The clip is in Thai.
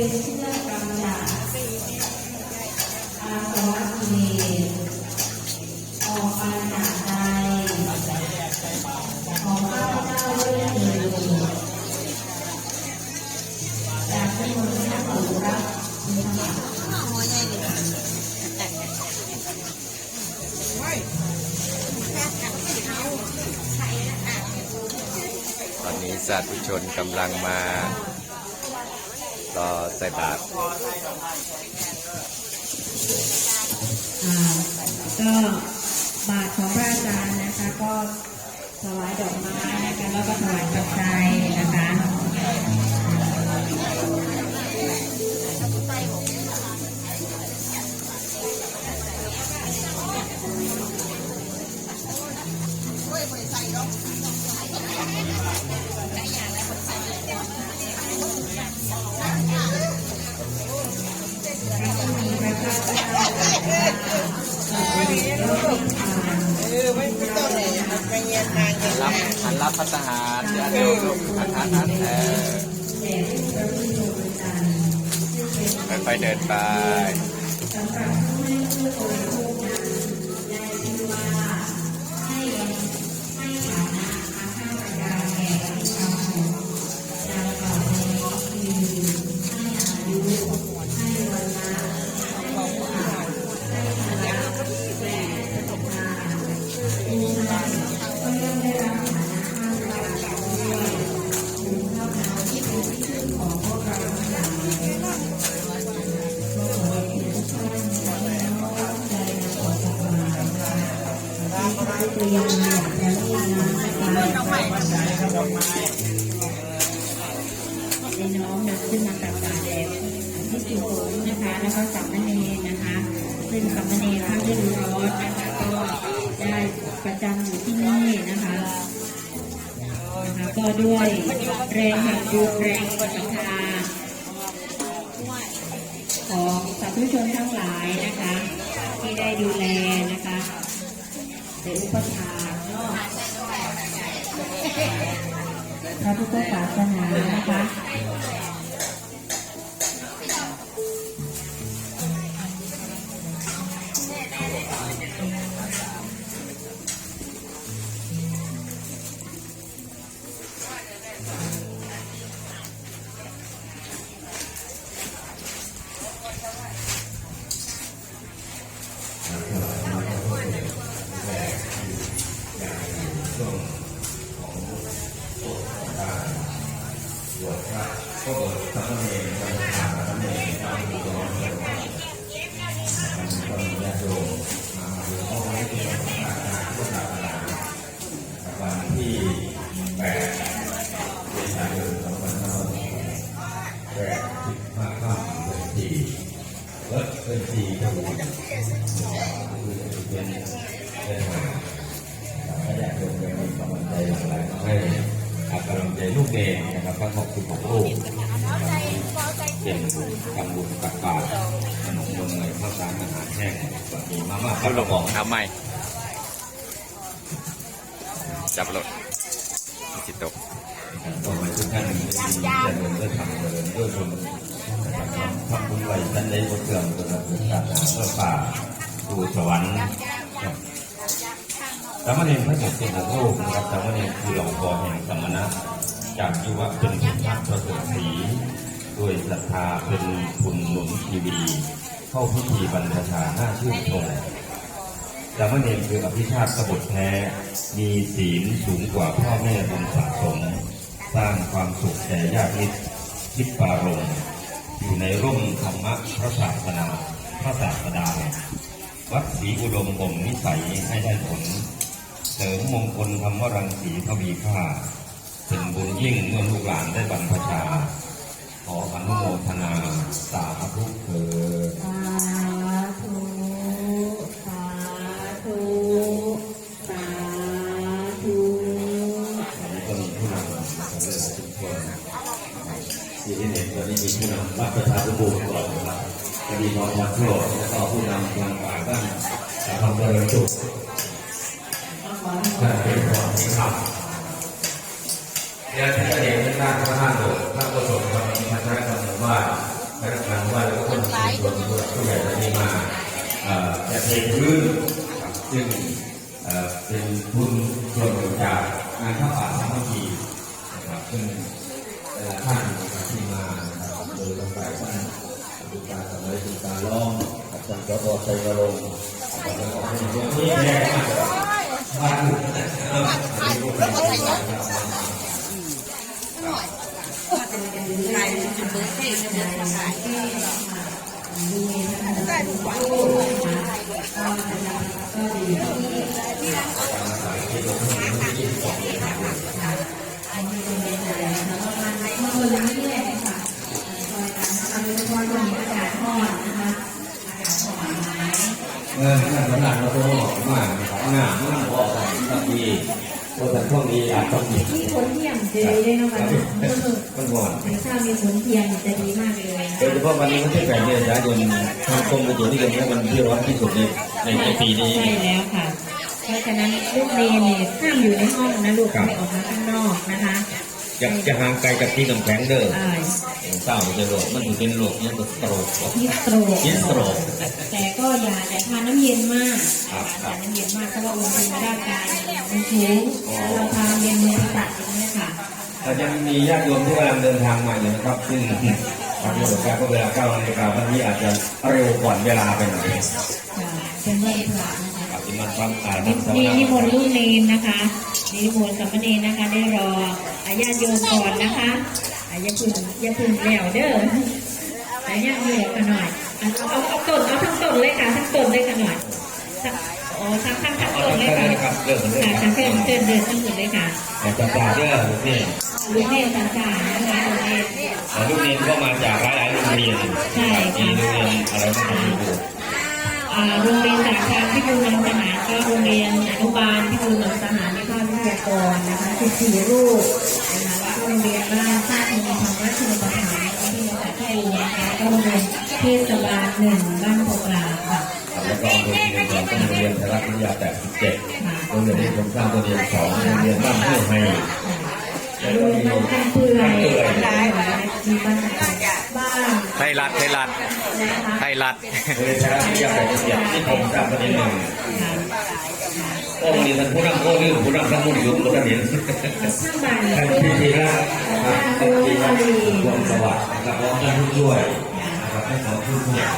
เป็นเชือกกำจัดอาสวะกิเลสออกมาจากใจของข้าพเจ้าด้วยเถิดจากที่มนุษย์ทั้งหลายรักมีธรรมะตอนนี้สาธุชนกำลังมา รอใส่บาตรอ่าก็บาทของพระอาจารย์นะคะ ก็ถวายดอกไม้นะคะแล้วก็ถวายปัจจัยนะคะ พัฒหารยาโยมอาหานั้นแท้ค่อยๆเดินไป แล้วก็สัมมเนรนะคะซึ่งสัมมเนรท่านฤดูร้อนนะคะก็ได้ประจำอยู่ที่นี่นะคะนะคะก็ด้วยแรงแห่งบุญแรงศรัทธาของสาธุชนทั้งหลายนะคะ ที่ได้ดูแลนะคะเป็นอุปถากเนาะพระพุทธศาสนานะคะ เลิศเดือนสีครับผมคือเป็นเดือนห้าก็อยากลงไปมีกำลังใจอะไรให้กำลังใจลูกเองนะครับทั้งหกสิบหกลูกเป็นกำบุญตักบาตรขนมนมเนยข้าวสารอาหารแห้งมีมาม่าเขาลงของทำไม่จับรถจิตตกต่อไปทุกท่านมีเจริญด้วยธรรมเจริญด้วยบุญนะครับทำบุญไว้ท่านได้บทเสื่อมตัวละเป็นการาเพื่อป่าสู่สวรรค์สามเณรพระเจ้าเป็นโลกนะครับสามเณรคือหลวงพ่อแห่งสมณะจากยุวะเป็นพุทธพระสุทธีด้วยศรัทธาเป็นคุณหนุนทีวี เข้าพิธีบรรพชาหน้าชื่นชมสามเณรคืออภิชาติกบฏแท้ มีศีลสูงกว่าพ่อแม่บุญสะสม สร้างความสุขแก่ญาติมิตรคิดปารม อยู่ในร่มธรรมะพระศาสนาพระศาสดาวัดศรีอุดมบ่มนิสัยให้ได้ผล เสริมมงคลธรรมรังสีทวีค่าเป็นบุญยิ่งเมื่อลูกหลานได้บรรพชา ขออนุโมทนาสาธุเถิด คดีมอญโชคแล้วก็ผู้นำทางฝ่ายบ้านสาธารณเจริญสุขท่านเป็นผู้นำครับเดี๋ยวท่าเห็นด้านข้างหน้าโบสถ์พระโกศลครับมีพระเจ้าจำนว่าพนักงานว่าแล้วก็คนชุมชนผู้ใหญ่จะมีมาจะเทพื้นซึ่งเป็นทุนส่วนหนึ่งจากงานข้าวป่าสามัคคีนะครับซึ่งแต่ละท่านที่มาโดยลงไปท่า นดูการสมัยดูการล้อมกับท่านสสชัยนรงค์แล้วก็ท่านผู้ที่แยกมาจากบ้าพ่ออันนี้ก็เป็นกรนะครับใครจะเบิร์ดเท่จะเบิร์ขายดูเมนนะคะได้ดูว่าโอ้ยนะคะก็นะคะก็ดีอันนี้เป็นอะไรแล้วก็มันเมื่อวันนี้ ยเฉพาะวันนี้อากาศร้อนนะคะอากาศร้อนไหมเออขนาดขนาดเราตัวหอกมากนะครับหน้ามันพอกันบางทีตัวแต่พวกนี้อาจต้องมีมีผลเทียมจะดีได้นะคะมันหวานถ้ามีผลเทียมจะดีมากเลยโดยเฉพาะวันนี้มันที่แปดเดือนยายนทางกรมอุตุนิยมเนี่ยมันที่ร้อนที่สุดในในในปีนี้ใช่แล้วค่ะ เพราะฉะนั้นลูกเรียนเนี่ยห้ามอยู่ในห้องนะลูกไม่ออกมาข้างนอกนะคะ อยากจะห่างไกลจากที่น้ำแข็งเด้ออ่าเศร้าจะโรคมันถึงเป็นโรคเนี่ยก็สโตรกฮิสโตรกฮิสโตรก แต่ก็อย่าแต่ทานน้ำเย็นมากครับคทารับนน้ำเย็นมากเพราะว่าอุณหภูมิร่างกายมันสูงแล้วเราทานเย็นมือตัดอย่างนี้ยค่ะแต่ยังมีญาติโยมที่กำลังเดินทางมาอยู่นะครับ ซึ่งปฏิบัติการก็เวลาเก้านาฬิกาวันนี้อาจจะเร็วก่อนเวลาไปหน่อยค่ะเป็นวันพระนะคะ ปฏิมาความอ่านสวนี่นานิมนต์ลูกเนนนะคะ นี่นิมนต์สามเณรนะคะ ได้รออาญาติโยมก่อนนะคะอาญาพึ่งอยาพึ่งแล้วเด้ออาญาติโยมกันหน่อยเอาเอาเอาต้นเอาทั้งต้นเลยค่ะทั้งต้นเลยกันหน่อยทั้งอ๋อทั้งทั้งทั้งเอาต้นเลยละค่ะครับเริ่มเลยค่ะคทั้งรับเส้นเส้นเดินทั้งหมดเลยค่ะแต่จะจ่าเด้อนี่ลูกเนนต่างๆนะคะลูกเนนแต่ลูกเรียนก็มาจากหลายๆโรงเรียนใช่มีค่ะโรงเรียนอะไรบ้างครับครูอ่าโรงเรียนจากทางพิบูลนำทหารก็โรงเรียนอนุบาลพิบูลนำทหารในภาควิท ยากรนะคะ14รูปนะคะแล้วก็โรงเรียนบ้านท่าทีธรรมราชประถานที่มาจากแค่นี้นะคะก็โรงเรียนเทศบาลหนึ่งบ้านโพกลาค่ะแล้วก็โรงเรียนของโรงเรียนไทยรัฐวิทยา87โรงเรียนที่ผมสร้างโรงเรียนสองโรงเรียนบ้านห้วยไฮโรงเรียนบ้านข้างเปื่อยมีบ้านบ้านไทยรัฐไทยรัฐนะคะไทยรัฐโรงเรียนไทยรัฐวิทยา87ที่ผมสร้างประเด็นหนึ่งค่ะ โอ้ดีมันผู้นำโอ้ดีผู้นำทั้งหมดอยู่ก็ได้เห็นท่านพิธีละท่านพิธีละดวงสวัสดิ์นะครับร้องกันทุกด้วยนะครับให้สองทุกด้วย